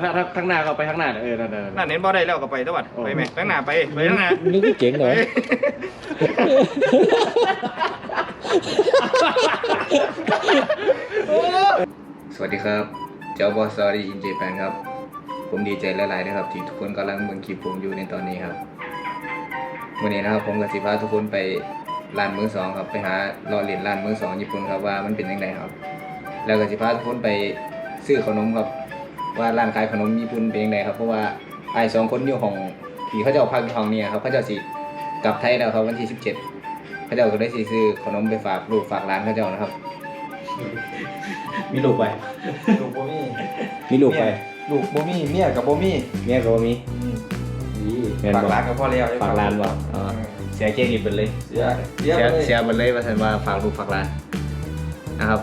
ถ้าถ้าข้างหน้าก็ไปข้างหน้าเออนั่นนั่นนั่นเน้นบ่ได้แล้วก็ไปตะวัดไปไหมข้างหน้าไปไปข้างหน้านึกว่าเจ๋งเหรอ สวัสดีครับเจ้าบอสซอรี่อินเจแปนครับ ผมดีใจหลายๆนะครับ ที่ทุกคนกำลังเบิ่งคลิปผมอยู่ในตอนนี้ครับวันนี้นะครับผมกับสิพาทุกคนไปร้านมือสองครับ ไปหารอเหรียญร้านมือสองญี่ปุ่นครับว่ามันเป็นยังไงครับ แล้วก็สิพาทุกคนไปซื้อขนมครับ ว่าร้านขายขนมญี่ปุ่นเป็นยังไงครับเพราะว่าไอ้สองคนอยู่ของที่เขาจะเอาพักอยู่ห้องเนี่ยครับเขาเจะสิกลับไทยแล้วครับวันที่สิบเจ็ดเขาเจะก็ได้สิซื้อขนมไปฝากลูกฝากร้านเขาเจ้านะครับ มีลูกไปลูกบ่มีมีลูกไปลูกบ่มีเมียกับบ่มีเมียก็บ่มีแม่นฝากบ่ร้านกับพ่อแล้วฝากร้านบ่อ๋อเสียเจ๊งอีกเป็นเลย เสียเสียเสียไปเลยเสียหมดเลยว่าฉันว่าฝากลูกฝากหลานนะครับ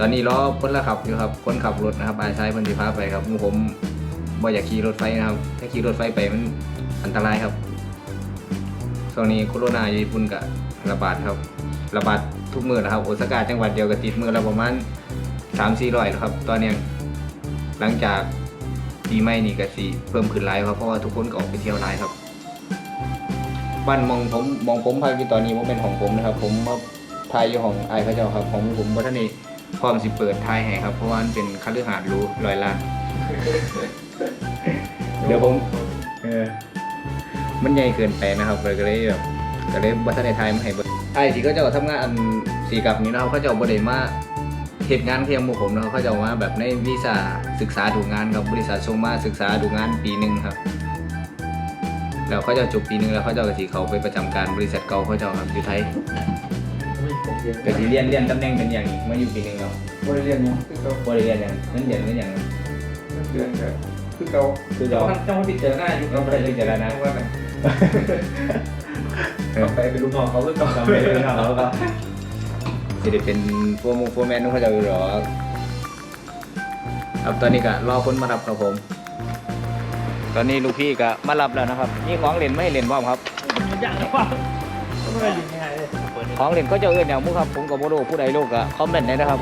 ตอนนี้รอคนละขับอยู่ครับ คนขับรถนะครับอาชายพันธิพาไปครับงูผมบ่อยากขี่รถไฟนะครับ ถ้าขี่รถไฟไปมันอันตรายครับช่วงนี้โคโรนาอยู่ญี่ปุ่นก็ระบาดครับ ระบาดทุกมือนะครับโอซาก้าจังหวัดเดียวกับติดมือละประมาณสามสี่ร้อยแล้วครับ ตอนนี้หลังจากปีใหม่นี่ก็สิเพิ่มขึ้นหลายครับเพราะว่าทุกคนก็ออกไปเที่ยวหลายครับบ้านมองผมมองผมพายอยู่ตอนนี้ว่าเป็นของผมนะครับ ผมมาทายอยู่ของไอ้ายเขาเจ้าครับของผมว่าท่านนี่ พร้อมสิเปิดทายให้ครับ เพราะว่ามันเป็นคฤหาสน์หรู้ลอยล้าน เดี๋ยวผม เออ มันใหญ่เกินไปนะครับเลยก็เลยแบบก็เลยบัตรในไทยมาให้เบิดไอ้ที่เขาเจ้าทำงานอันสีกับนี้นะครับเขาเจ้าบ่ได้มาเหตุงานเพียงหมู่ผมนะครับเขาเจ้ามาแบบในวีซ่าศึกษาดูงานครับบริษัทส่งมาศึกษาดูงานปีหนึ่งครับ แล้วเขาจะจบปีหนึ่งแล้วเขาจะกระสีเขาไปประจำการบริษัทเก่าเขาจะครับอยู่ไทย กระสีเรียนเรียนตำแหน่งเป็นอย่างนี้มาอยู่ปีหนึงแล้วบ่ได้เรียนหยังคือเก่าบริเรียนอย่างนั้นเรียนนั้นอย่างนั้นเดือนก็คือเก่าคือเรา ต้องต้องพิจารณาอยู่เราไม่ได้เจรณาว่ากันต่อไปเป็นลูกน้องเขาคือเก่าเราไม่ได้เรื่องเราก็สิได้เป็นโฟร์มงโฟร์แมนนุ่งเขาจะอยู่หรอครับตอนนี้ก็รอคนมารับครับผม ตอนนี้ลูกพี่ก็มารับแล้วนะครับ นี่ของเล่นไม่ให้เล่นบ้างครับ ของเล่นก็จะเอื้อนอย่างมุครับ ผมกับโมโดผู้ใดโลกอะคอมเมนต์ได้นะครับ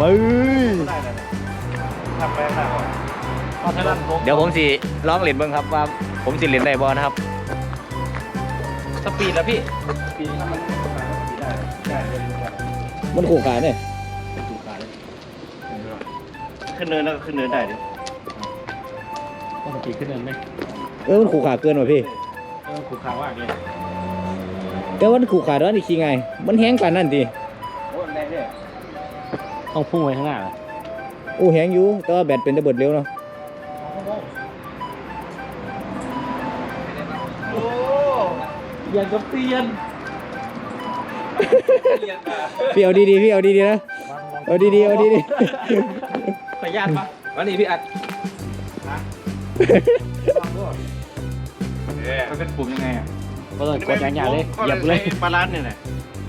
มือทำไปข้างหน้าก่อนเอาเท่านั้นผมเดี๋ยวผมสิร้องเล่นเบิ่งครับว่าผมสิเล่นได้บ่นะครับ สปีดแล้วพี่ปีนี้มันได้ได้เรียนรู้กันมันขู่ขายเนี่ยขึ้นเนินแล้วก็ขึ้นเนินได้ดิปกติขึ้นเนินไหมเออมันขู่ขาเกินว่ะพี่เออขู่ข่าวว่าไง แต่ว่ามันขู่ขาด้วยนี่คิงไง มันแห้งกว่านั่นดิโอ้ได้เนี่ยต้องพุ่งไปข้างหน้าเหรอโอ้แห้งอยู่ แต่ว่าแบตเป็นระเบิดเร็วเนาะโอ้อย่างกับเตียนพี่เอาดีๆพี่เอาดีๆนะ เอาดีๆเอาดีขออนุญาตปะวันนี้พี่อัดมันเป็นปุ่มยังไงอะ ก็ต้องกดอย่างๆเลยเหยียบเลยบาลานซ์เนี่ยแหละ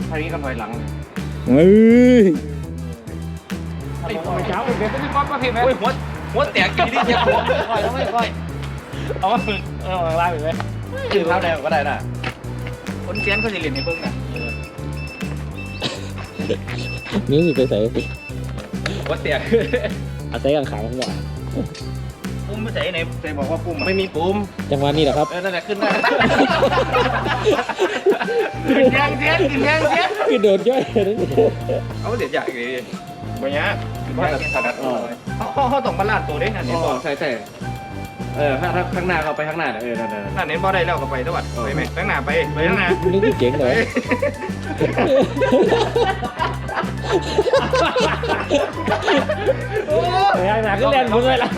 ทางนี้ก็ถอยหลังเลยๆเฮ้ยไอ้หัวเช้าเป็นเป็นป๊อปประเภทไหมโอ้ยหัวหัวแตกกี่ดิเจ็บหัวค่อยแล้วไม่ค่อยเอามาฝึกเออมาไล่ไปเลยยืนเท้าแดงก็ได้น่ะคนเซียนเขาจะเรียนให้เบิ่งน่ะนี่สิไปใส่หัวแตกเอาใส่กางขางหัวปุ่ มไม่ใส่ไหนใส่บอกว่าปุ่มไม่มีปุ่มจังหวะนี้แหละครับ เออนั่นแหละขึ้นได้ขึ้นยางเซียนขึ้นยางเซียนคือโดดย่อยนั่นเองเอาเดี๋ยวอยากเลยบ่ยากว่าจะถนัดตัวเขาเขาเขาต้องบาลานซ์ตัวเด้นั่นเห็นบ่ใช่ใช่เออถ้าถ้าข้างหน้าก็ไปข้างหน้าเออนั่นนั่นนั่นนั่นเห็นบ่ได้แล้วก็ไปตะวัดไปไหมข้างหน้าไปไปข้างหน้านึกว่าเจ๋งเหรอ เฮ้ยหนาก็เรียนมึงเลยล่ะ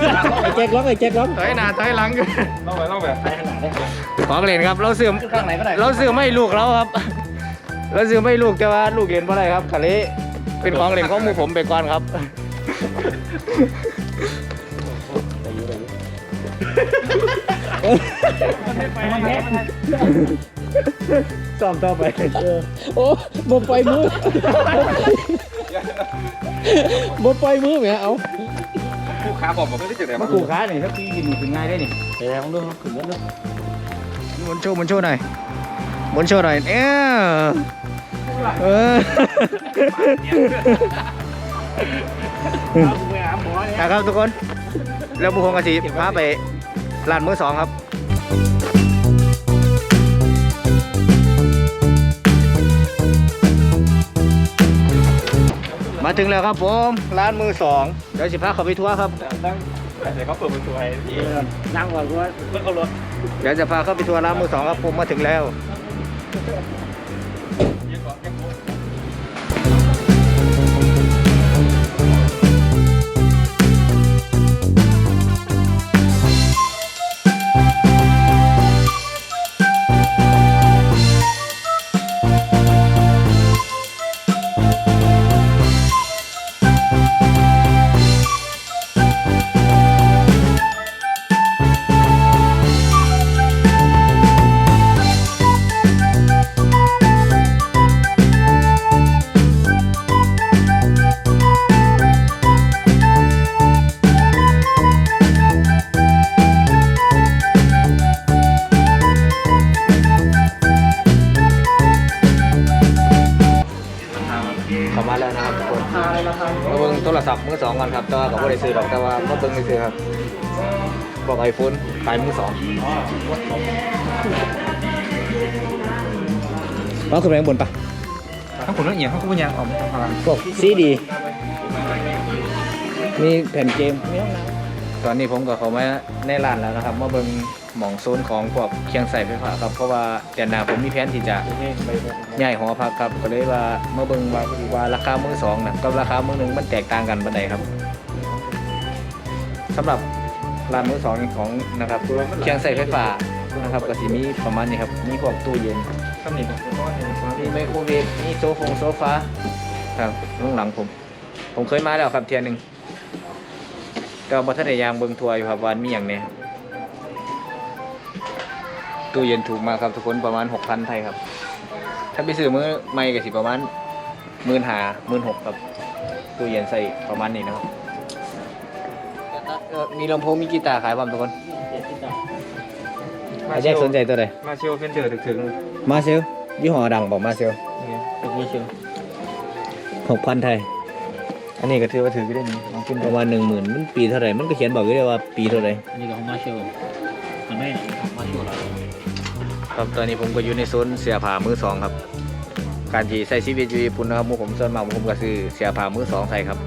ไอ้แจ็คล็อกไอ้แจ็คล็อกถอยหน้าถอยหลังลองไปลองไปไปข้างหน้าได้ของเล่นครับ เราซื้อข้างไหนก็ได้เราซื้อไม่ลูกเราครับ เราซื้อไม่ลูกแต่ว่าลูกเรียนเพราะอะไรครับคาเลเป็นของเล่นของหมู่ผมไปก่อนครับซ้อมต่อไป โอ้บ่ปล่อยมือ บ่ปล่อยมือแหมเอาผู้ค้าบอกผมไม่ได้จุดไหนมามาขู่ขานี่ถ้าพี่กินถึงง่ายได้นี่เดี๋ยวลองดูขึ้นรถดูบนโชว์บนโชว์หน่อยบนโชว์หน่อยเออเออเอากูไปหานะครับทุกคน แล้วบุคคลกสิพาไปร้านมือสองครับ มาถึงแล้วครับผมร้านมือสองเดี๋ยวสิพาเขาไปทัวร์ครับตั้งแต่เขาเปิดประตูให้พี่นั่งก่อนว่าเพื่อเขารถเดี๋ยวจะพาเข้าไปทัวร์ร้านมือสองครับผมมาถึงแล้ว ศัพท์มือสองก่อนครับแต่ว่าก็บ่ได้ซื้อหรอกแต่ว่ามาเบิ่งซื้อๆครับบอกไอโฟนขายมือสองเราขึ้นไปข้างบนปะถ้าคุณต้องเอียงเขาก็ไม่ยังออกมาทำพลังพวกซีดี มีแผ่นเกมมีห้องน้ ตอนนี้ผมก็เขามาในร้านแล้วนะครับมาเบิ่งหมองโซนของพวกเครื่องใส่ไฟฟ้าครับเพราะว่าเดือนหน้าผมมีแผนที่จะย้ายหอพักครับก็เลยว่ามาเบิ่งว่าว่าราคามือสองนะกับราคามือหนึ่งมันแตกต่างกันปานใดครับสำหรับร้านมือสองของนะครับเครื่องใส่ไฟฟ้านะครับก็สิมีประมาณนี้ครับมีพวกตู้เย็นตำหนิของคุณพ่อเนี่ยมีไมโครเวฟมีโซฟงโซฟาครับข้างหลังผม ผมเคยมาแล้วครับเทียนหนึ่ง แต่ว่าบ่ทันได้ยางเบิ่งทัวร์อยู่ครับว่ามีอย่างเนี้ยตู้เย็นถูกมากครับทุกคนประมาณ6,000ไทยครับ ถ้าไปซื้อมือใหม่ก็สิประมาณ15,000 16,000ครับตู้เย็นใส่ประมาณนี้นะครับเอ่อมีลำโพงมีกีตาร์ขายบ้างทุกคนไอ้แจ็คสนใจตัวใดมาเชียวเฟนเดอร์ถึงมาเซลยี่ห้อดังบอกมาเซลเป็นยี่เชียวหกพันไทย อันนี้ก็ถือว่าถือก็ได้นี่ลองขึ้นประมาณหนึ่งหมื่นมันปีเท่าไหร่มันก็เขียนบอกอยู่เลยว่าปีเท่าไหร่ำนี่ก็ของมาเชลมันไม่ของมาเชลหรอครับตอนนี้ผมก็อยู่ในโซนเสียผ้ามือสองครับ การที่ใส่ชีวิตอยู่ญี่ปุ่นนะครับหมู่ผมส่วนมากผมก็ซื้อเสียผ้ามือสองใส่ครับ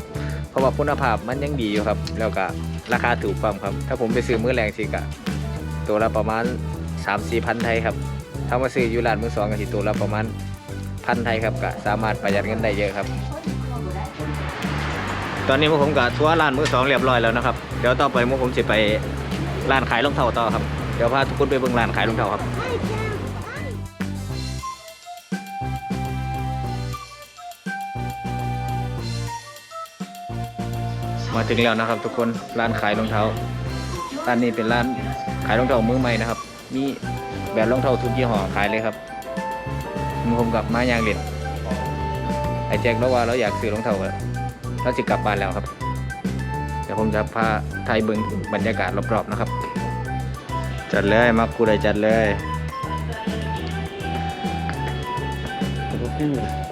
เพราะว่าคุณภาพมันยังดีอยู่ครับ แล้วก็ราคาถูกความครับ ถ้าผมไปซื้อมือแรงสิกะตัวละประมาณ3 4มสี่พันไทยครับถ้ามาซื้ออยู่ร้านมือสองก็สิตัวละประมาณพันไทยครับก็สามารถประหยัดเงินได้เยอะครับ ตอนนี้พวกผมก็ทัวร์ร้านมือสองเรียบร้อยแล้วนะครับเดี๋ยวต่อไปพวกผมจะไปร้านขายรองเท้าต่อครับเดี๋ยวพาทุกคนไปเบิ่งร้านขายรองเท้าครับมาถึงแล้วนะครับ ทุกคนร้านขายรองเท้าร้านนี้เป็นร้านขายรองเท้ามือใหม่นะครับ มีแบบรองเท้าทุกยี่ห้อขายเลยครับมือผมกับมายางเหล่นไอ้แจ็คแล้วว่าเราอยากซื้อรองเท้าแล้ว เราจะกลับบ้านแล้วครับ เดี๋ยวผมจะพาไทยเบิ้งบรรยากาศรอบๆนะครับ จัดเลยมักกูได้จัดเลย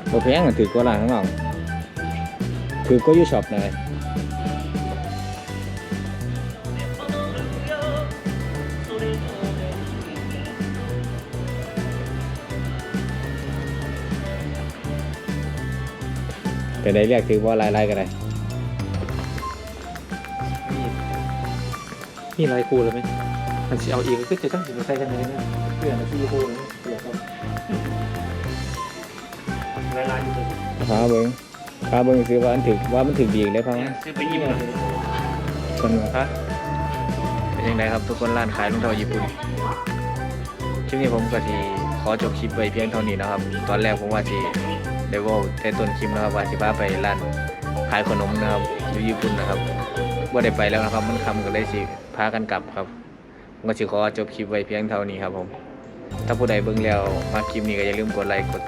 โอแพงอะถือกว่าร้านข้างนอกถือก็ยูช็อปหน่อย แต่ได้เรียกถือว่าลายลายกันเลยมีลายคู่เลยไหมมันจะเอาอีกก็จะต้องสิมาใส่กันเลยเนี่ยเพื่อนที่คู่เลยเดี๋ยวครับลายลายอยู่ตรงพาเบิ้งพาเบิ้งซื้อว่าอันถึกว่ามันถึกดีเลยพังซื้อไปยิ้มเลยคนฮะเป็นยังไงครับทุกคนร้านขายรองเท้าญี่ปุ่นคลิปนี้ผมก็ทีขอจบคลิปไว้เพียงเท่านี้นะครับ ตอนแรกผมว่าที ได้เว่าแต่ต้นคลิปนะครับว่าสิพาไปร้านขายขนมนะครับอยู่ญี่ปุ่นนะครับว่าได้ไปแล้วนะครับ มันคำก็เลยสิพากันกลับครับผมก็สิขอจบคลิปไว้เพียงเท่านี้ครับผม ถ้าผู้ใดเบิ่งแล้วมาคลิปนี้ก็อย่าลืมกดไลค์กด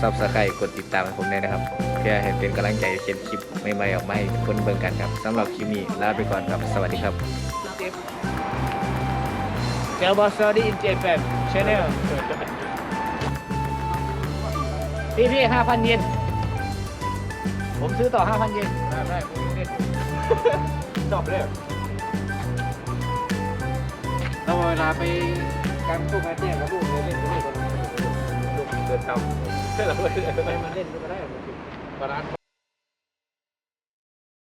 ซับสไครต์กดติดตามให้ผมด้วยนะครับ เพื่อให้เป็นกำลังใจเขียนคลิปใหม่ๆออกมาให้คนเบิ่งกันครับสำหรับคลิปนี้ลาไปก่อนครับสวัสดีครับเซลบอส พี่พี่ห้าพันเยนผมซื้อต่อห้าพันเยนได้ได้ผมเล่นชอบเลยเราเวลาไปการตู้การแจ้งกับลูกเลยเล่นกับลูกลูกเดินตามเพื่อนเราเลยไปมาเล่นก็ได้มาร้าน